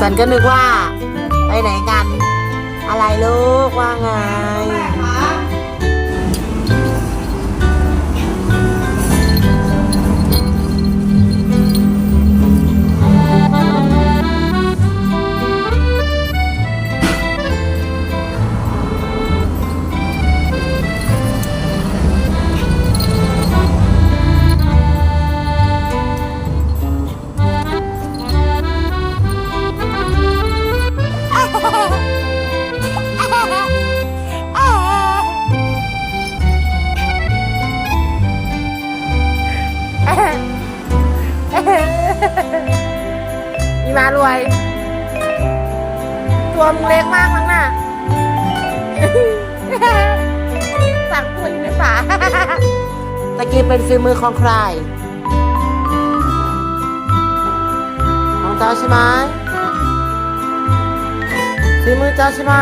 สันก็นึกว่า ไปไหนกัน อะไรลูกว่าไงารวย ตัวมึงเล็กมากมั้งน่ะสั่งปุ๋ยในฝาตะกี้เป็นฝีมือของใคร ของเจ้าใช่ไหมฝีมือเจ้าใช่ไหม